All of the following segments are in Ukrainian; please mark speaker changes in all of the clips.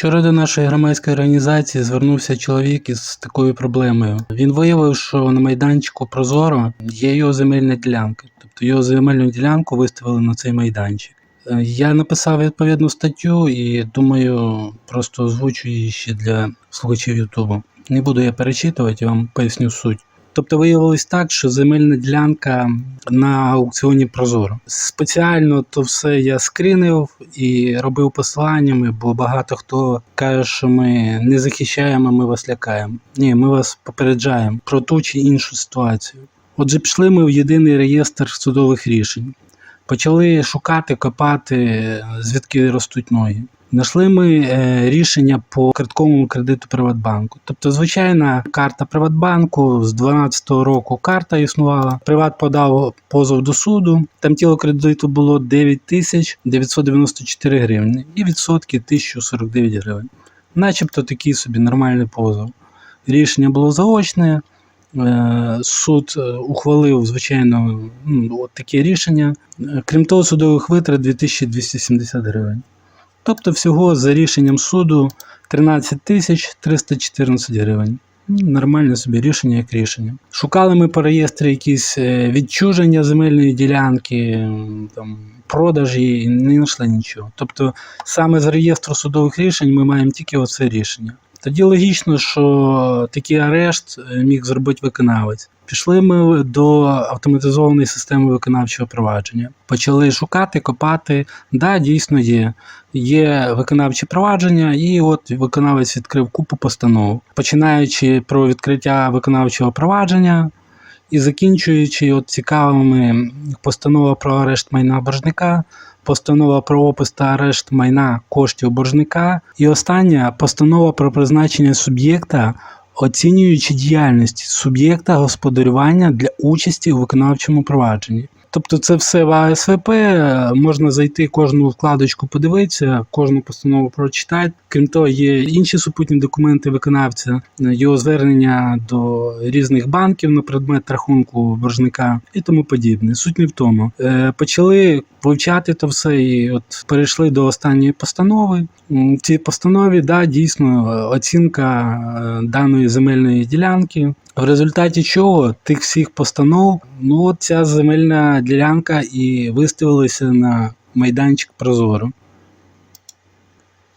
Speaker 1: Вчора до нашої громадської організації звернувся чоловік із такою проблемою. Він виявив, що на майданчику Прозоро є його земельна ділянка, тобто його земельну ділянку виставили на цей майданчик. Е, Я написав відповідну статтю і думаю, просто озвучу її ще для слухачів Ютубу. Не буду я перечитувати, вам поясню суть. Тобто виявилось так, що земельна ділянка на аукціоні Прозоро. Спеціально то все я скринив і робив посиланнями, бо багато хто каже, що ми не захищаємо, ми вас лякаємо. Ні, ми вас попереджаємо про ту чи іншу ситуацію. Отже, пішли ми в єдиний реєстр судових рішень. Почали шукати, копати, звідки ростуть ноги. Знайшли ми е, рішення по картковому кредиту Приватбанку. Тобто, звичайна карта Приватбанку з 2012 року карта існувала. Приват подав позов до суду. Там тіло кредиту було 9 тисяч 994 гривні і відсотки 1049 гривень. Начебто такий собі нормальний позов. Рішення було заочне. Е, Суд е, ухвалив, звичайно, ну, от таке рішення. Е, Крім того, судових витрат 2270 гривень. Тобто всього за рішенням суду 13 тисяч 314 гривень. Ну, Нормальне собі рішення як рішення. Шукали ми по реєстрі якісь відчуження земельної ділянки, там, продажі, і не знайшли нічого. Тобто саме з реєстру судових рішень ми маємо тільки оце рішення. Тоді логічно, що такий арешт е, міг зробити виконавець. Пішли ми до автоматизованої системи виконавчого провадження. Почали шукати, копати. Да, дійсно є. Є виконавче провадження, і от виконавець відкрив купу постанов, починаючи про відкриття виконавчого провадження і закінчуючи от цікавими постанова про арешт майна боржника, постанова про опис та арешт майна коштів боржника, і остання постанова про призначення суб'єкта, оцінюючи діяльність суб'єкта господарювання для участі у виконавчому провадженні. Тобто це все в АСВП, можна зайти кожну вкладочку, подивитися, кожну постанову прочитати. Крім того, є інші супутні документи виконавця, його звернення до різних банків на предмет рахунку боржника і тому подібне. Суть не в тому. Е, Почали вивчати то все і от перейшли до останньої постанови. В цій постанові да, дійсно оцінка е, даної земельної ділянки. В результаті чого тих всіх постанов, ну от ця земельна ділянка і виставилася на майданчик Прозоро.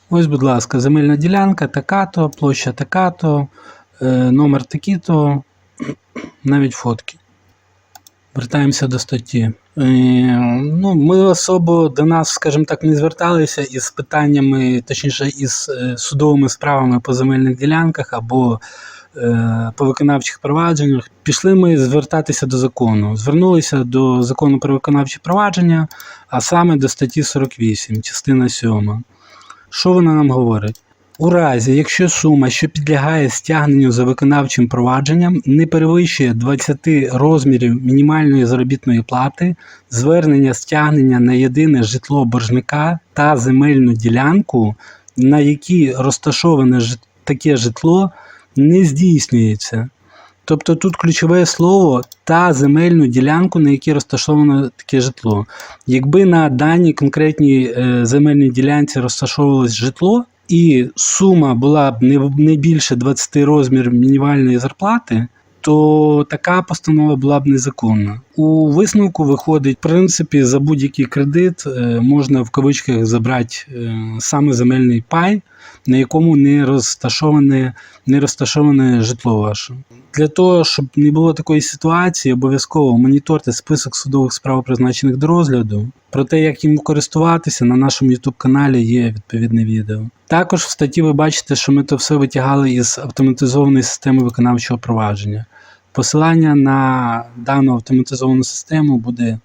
Speaker 1: Ось, будь ласка, земельна ділянка така-то, площа така-то, е, номер такий-то, навіть фотки. Вертаємося до статті. Е, ну, ми особо до нас, скажімо так, не зверталися із питаннями, точніше, із е, судовими справами по земельних ділянках або по виконавчих провадженнях. Пішли ми звертатися до закону. Звернулися до закону про виконавчі провадження, а саме до статті 48, частина 7. Що вона нам говорить? У разі, якщо сума, що підлягає стягненню за виконавчим провадженням, не перевищує 20 розмірів мінімальної заробітної плати, звернення стягнення на єдине житло боржника та земельну ділянку, на якій розташоване таке житло, не здійснюється. Тобто тут ключове слово та земельну ділянку, на якій розташоване таке житло. Якби на даній конкретній е, земельній ділянці розташовувалось житло, і сума була б не більше 20 розмірів мінімальної зарплати, то така постанова була б незаконна. У висновку виходить, в принципі, за будь-який кредит е, можна в кавичках забрати е, саме земельний пай, на якому не розташоване, не розташоване житло ваше. Для того, щоб не було такої ситуації, обов'язково моніторте список судових справ, призначених до розгляду. Про те, як їм користуватися, на нашому YouTube каналі є відповідне відео. Також в статті ви бачите, що ми то все витягали із автоматизованої системи виконавчого провадження. Посилання на дану автоматизовану систему буде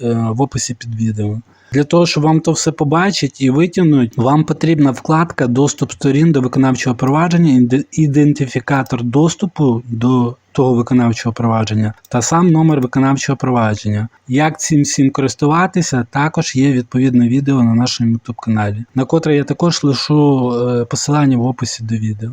Speaker 1: е, в описі під відео. Для того, щоб вам то все побачити і витягнути, вам потрібна вкладка Доступ сторін до виконавчого провадження, ідентифікатор доступу до того виконавчого провадження та сам номер виконавчого провадження. Як цим всім користуватися, також є відповідне відео на нашому YouTube каналі, на котре я також лишу е, посилання в описі до відео.